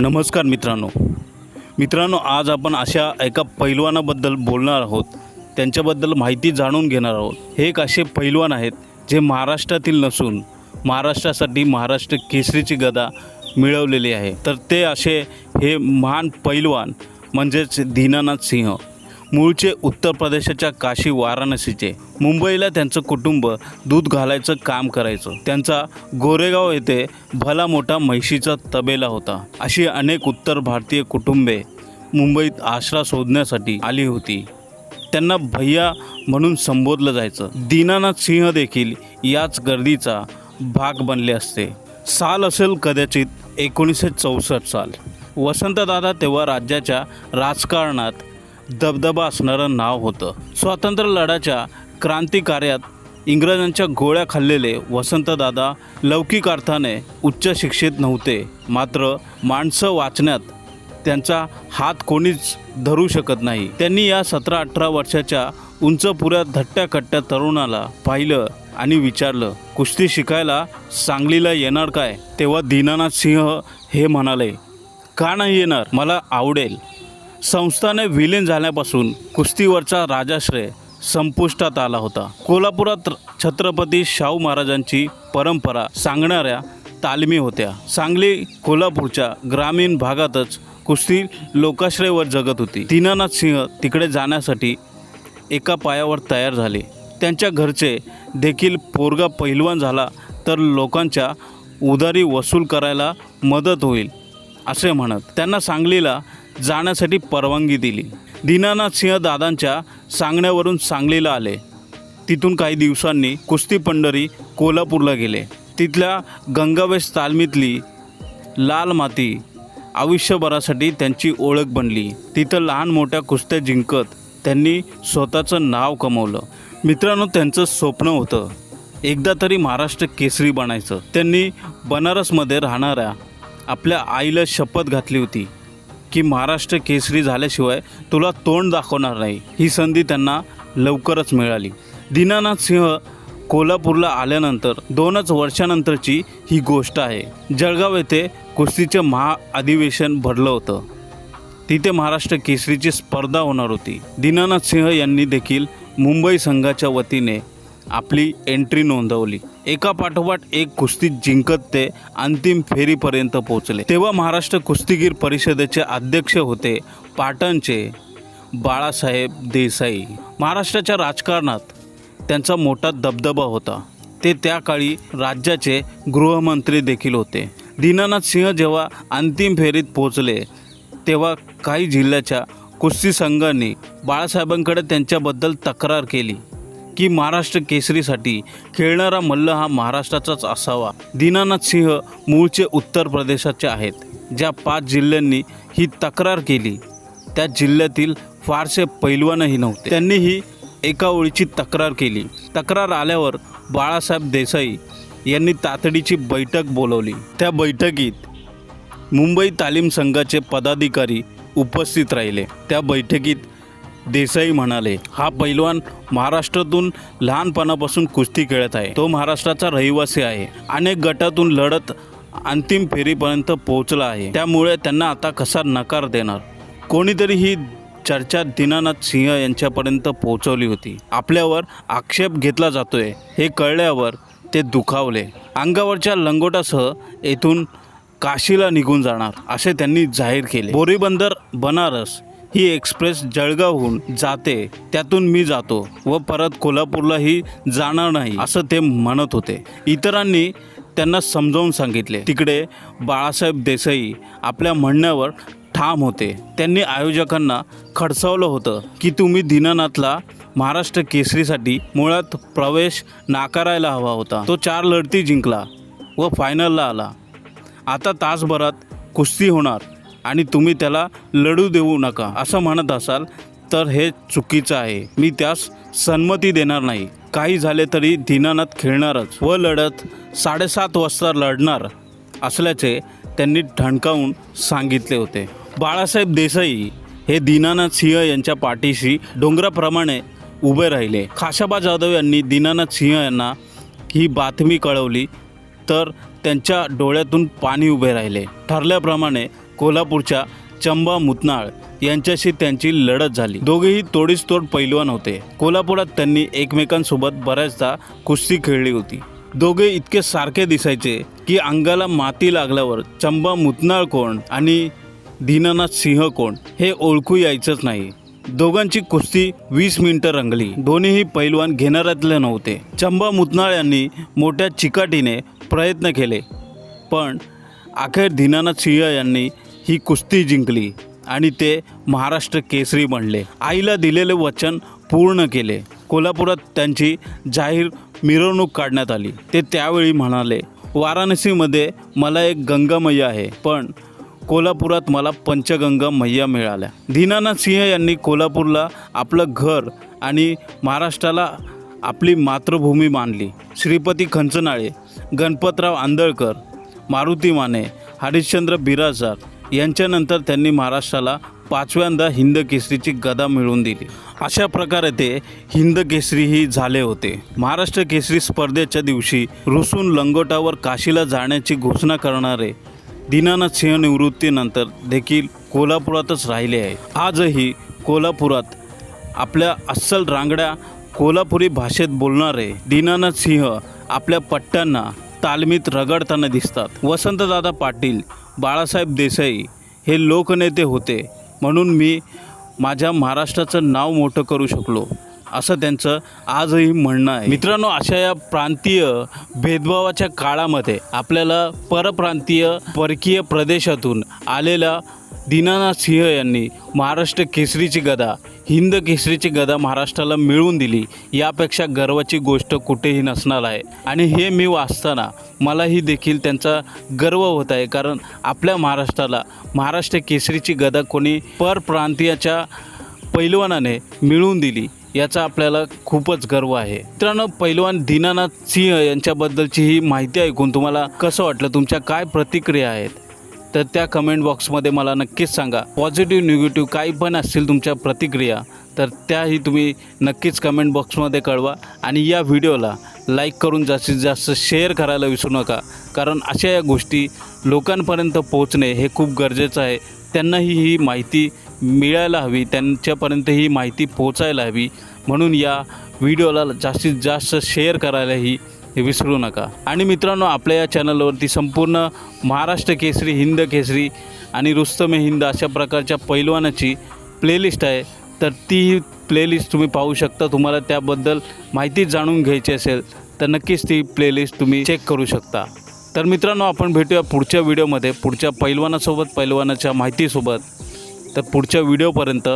नमस्कार मित्रांनो. मित्रांनो आज आपण अशा एका पैलवानाबद्दल बोलणार आहोत. त्यांच्याबद्दल माहिती जाणून घेणार आहोत. हे एक असे पैलवान आहेत जे महाराष्ट्रातील नसून महाराष्ट्रासाठी महाराष्ट्र केसरीची गदा मिळवलेली आहे. तर ते असे हे महान पैलवान म्हणजेच दीनानाथ सिंह. मूळचे उत्तर प्रदेशाच्या काशी वाराणसीचे. मुंबईला त्यांचं कुटुंब दूध घालायचं काम करायचं. त्यांचा गोरेगाव येथे भला मोठा म्हैशीचा तबेला होता. अशी अनेक उत्तर भारतीय कुटुंबे मुंबईत आश्रा शोधण्यासाठी आली होती. त्यांना भैया म्हणून संबोधलं जायचं. दीनानाथ सिंह देखील याच गर्दीचा भाग बनले असते. साल असेल कदाचित एकोणीसशे चौसष्ट साल. वसंतदादा तेव्हा राज्याच्या राजकारणात दबदबा असणारं नाव होतं. स्वातंत्र्य लढ्याच्या क्रांतिकार्यात इंग्रजांच्या गोळ्या खाल्लेले वसंतदादा लौकिक अर्थाने उच्च शिक्षित नव्हते. मात्र माणसं वाचण्यात त्यांचा हात कोणीच धरू शकत नाही. त्यांनी या सतरा अठरा वर्षाच्या उंचपुऱ्या धट्ट्या कट्ट्या तरुणाला पाहिलं आणि विचारलं कुस्ती शिकायला सांगलीला येणार काय? तेव्हा दीनानाथ सिंह हे म्हणाले का नाही येणार? मला आवडेल. संस्थाने विलीन झाल्यापासून कुस्तीवरचा राजाश्रय संपुष्टात आला होता. कोल्हापुरात छत्रपती शाहू महाराजांची परंपरा सांगणाऱ्या तालमी होत्या. सांगली कोल्हापूरच्या ग्रामीण भागातच कुस्ती लोकाश्रयवर जगत होती. दीनानाथ सिंह तिकडे जाण्यासाठी एका पायावर तयार झाले. त्यांच्या घरचे देखील पोरगा पहिलवान झाला तर लोकांच्या उदारी वसूल करायला मदत होईल असे म्हणत. त्यांना सांगलीला जाण्यासाठी परवानगी दिली. दीनानाथ सिंह दादांच्या सांगण्यावरून सांगलीला आले. तिथून काही दिवसांनी कुस्ती पंढरी कोल्हापूरला गेले. तिथल्या गंगावेश तालमीतली लाल माती आयुष्यभरासाठी त्यांची ओळख बनली. तिथं लहान मोठ्या कुस्त्या जिंकत त्यांनी स्वतःचं नाव कमवलं. मित्रांनो त्यांचं स्वप्न होतं एकदा तरी महाराष्ट्र केसरी बनायचं. त्यांनी बनारसमध्ये राहणाऱ्या आपल्या आईला शपथ घातली होती. की महाराष्ट्र केसरी झाल्याशिवाय तुला तोंड दाखवणार नाही. ही संधी त्यांना लवकरच मिळाली. दीनानाथ सिंह कोल्हापूरला आल्यानंतर दोनच वर्षानंतरची ही गोष्ट आहे. जळगाव येथे कुस्तीचं महाअधिवेशन भरलं होतं. तिथे महाराष्ट्र केसरीची स्पर्धा होणार होती. दीनानाथ सिंह यांनी देखील मुंबई संघाच्या वतीने आपली एंट्री नोंदवली. एका पाठोपाठ एक कुस्ती जिंकत ते अंतिम फेरीपर्यंत पोहोचले. तेव्हा महाराष्ट्र कुस्तीगीर परिषदेचे अध्यक्ष होते पाटणचे बाळासाहेब देसाई. महाराष्ट्राच्या राजकारणात त्यांचा मोठा दबदबा होता. ते त्या काळी राज्याचे गृहमंत्री देखील होते. दीनानाथ सिंह जेव्हा अंतिम फेरीत पोहोचले तेव्हा काही जिल्ह्याच्या कुस्ती संघांनी बाळासाहेबांकडे त्यांच्याबद्दल तक्रार केली. की महाराष्ट्र केसरीसाठी खेळणारा मल्ल हा महाराष्ट्राचाच असावा. दीनानाथ सिंह मूळचे उत्तर प्रदेशाचे आहेत. ज्या पाच जिल्ह्यांनी ही तक्रार केली त्या जिल्ह्यातील फारसे पैलवानही नव्हते. त्यांनी ही एका ओळीची तक्रार केली. तक्रार आल्यावर बाळासाहेब देसाई यांनी तातडीची बैठक बोलवली. त्या बैठकीत मुंबई तालीम संघाचे पदाधिकारी उपस्थित राहिले. त्या बैठकीत देसाई म्हणाले हा पैलवान महाराष्ट्रातून लहानपणापासून कुस्ती खेळत आहे. तो महाराष्ट्राचा रहिवासी आहे. अनेक गटातून लढत अंतिम फेरीपर्यंत पोहोचला आहे. त्यामुळे त्यांना आता कसा नकार देणार? कोणीतरी ही चर्चा दीनानाथ सिंह यांच्यापर्यंत पोहोचवली होती. आपल्यावर आक्षेप घेतला जातोय. हे कळल्यावर ते दुखावले. अंगावरच्या लंगोटासह येथून काशीला निघून जाणार असे त्यांनी जाहीर केले. बोरीबंदर बनारस ही एक्सप्रेस जळगावहून जाते. त्यातून मी जातो व परत कोल्हापूरलाही जाणार नाही असं ते म्हणत होते. इतरांनी त्यांना समजावून सांगितले. तिकडे बाळासाहेब देसाई आपल्या म्हणण्यावर ठाम होते. त्यांनी आयोजकांना खडसावलं होतं की तुम्ही दीनानाथला महाराष्ट्र केसरीसाठी मुळात प्रवेश नाकारायला हवा होता. तो चार लढती जिंकला व फायनलला आला. आता तासभरात कुस्ती होणार. आणि तुम्ही त्याला लढू देऊ नका. असं म्हणत असाल तर हे चुकीचं आहे. मी त्यास संमती देणार नाही. काही झाले तरी दीनानाथ खेळणारच व लढत साडेसात वाजता लढणार असल्याचे त्यांनी ठणकावून सांगितले होते. बाळासाहेब देसाई हे दीनानाथ सिंह यांच्या पाठीशी डोंगराप्रमाणे उभे राहिले. खाशाबा जाधव यांनी दीनानाथ सिंह यांना ही बातमी कळवली तर त्यांच्या डोळ्यातून पाणी उभे राहिले. ठरल्याप्रमाणे कोल्हापूरच्या चंबा मुतनाळ यांच्याशी त्यांची लढत झाली. दोघेही तोडीस तोड पैलवान होते. कोल्हापुरात त्यांनी एकमेकांसोबत बऱ्याचदा कुस्ती खेळली होती. दोघे इतके सारखे दिसायचे की अंगाला माती लागल्यावर चंबा मुतनाळ कोण आणि दीनानाथ सिंह कोण हे ओळखू यायचंच नाही. दोघांची कुस्ती वीस मिनिटं रंगली. दोन्हीही पैलवान घेणाऱ्यातले नव्हते. चंबा मुतनाळ यांनी मोठ्या चिकाटीने प्रयत्न केले. पण अखेर दीनानाथ सिंह यांनी ही कुस्ती जिंकली आणि ते महाराष्ट्र केसरी बनले. आईला दिलेले वचन पूर्ण केले. कोल्हापुरात त्यांची जाहीर मिरवणूक काढण्यात आली. ते त्यावेळी म्हणाले वाराणसीमध्ये मला एक गंगा मैया आहे पण कोल्हापुरात मला पंचगंगा मैया मिळाल्या. दीनानाथ सिंह यांनी कोल्हापूरला आपलं घर आणि महाराष्ट्राला आपली मातृभूमी मानली. श्रीपती खंचनाळे गणपतराव आंदळकर मारुती माने हरिश्चंद्र बिराजदार यांच्यानंतर त्यांनी महाराष्ट्राला पाचव्यांदा हिंद केसरीची गदा मिळवून दिली. अशा प्रकारे ते हिंद केसरीही झाले होते. महाराष्ट्र केसरी स्पर्धेच्या दिवशी रुसून लंगोटावर काशीला जाण्याची घोषणा करणारे दीनानाथ सिंह निवृत्तीनंतर देखील कोल्हापुरातच राहिले आहे आजही कोल्हापुरात आपल्या अस्सल रांगड्या कोल्हापुरी भाषेत बोलणारे दीनानाथ सिंह आपल्या पट्ट्यांना तालमीत रगडताना दिसतात. वसंतदादा पाटील बाळासाहेब देसाई हे लोकनेते होते. म्हणून मी माझ्या महाराष्ट्राचं नाव मोठं करू शकलो असं त्यांचं आजही म्हणणं आहे. मित्रांनो अशा या प्रांतीय भेदभावाच्या काळामध्ये आपल्याला परप्रांतीय परकीय प्रदेशातून आलेल्या दीनानाथ सिंह यांनी महाराष्ट्र केसरीची गदा हिंद केसरीची गदा महाराष्ट्राला मिळवून दिली यापेक्षा गर्वाची गोष्ट कुठेही नसणार आहे. आणि हे मी वाचताना मलाही देखील त्यांचा गर्व होत आहे कारण आपल्या महाराष्ट्राला महाराष्ट्र केसरीची गदा कोणी परप्रांतीयाच्या पैलवानाने मिळवून दिली याचा आपल्याला खूपच गर्व आहे. मित्रांनो पैलवान दीनानाथ सिंह यांच्याबद्दलची ही माहिती ऐकून तुम्हाला कसं वाटलं? तुमच्या काय प्रतिक्रिया आहेत? तर त्या कमेंट बॉक्समध्ये मला नक्कीच सांगा पॉझिटिव्ह निगेटिव्ह काही पण असतील तुमच्या प्रतिक्रिया तर त्याही तुम्ही नक्कीच कमेंट बॉक्समध्ये कळवा आणि या व्हिडिओला लाईक करून जास्तीत जास्त शेअर करायला विसरू नका. कारण अशा या गोष्टी लोकांपर्यंत पोहोचणे हे खूप गरजेचं आहे. त्यांनाही ही माहिती मिळायला हवी त्यांच्यापर्यंत ही माहिती पोहोचायला हवी. म्हणून या व्हिडिओला जास्तीत जास्त शेअर करायलाही विसरू नका. आणि मित्रांनो आपल्या या चॅनलवरती संपूर्ण महाराष्ट्र केसरी हिंद केसरी आणि रुस्तमे हिंद अशा प्रकारच्या पैलवानाची प्लेलिस्ट आहे. तर ती प्लेलिस्ट तुम्ही पाहू शकता. तुम्हाला त्याबद्दल माहिती जाणून घ्यायची असेल तर नक्कीच ती प्लेलिस्ट तुम्ही चेक करू शकता. तर मित्रांनो आपण भेटूया पुढच्या व्हिडिओमध्ये पुढच्या पैलवानासोबत पैलवानाच्या माहितीसोबत. तर पुढच्या व्हिडिओपर्यंत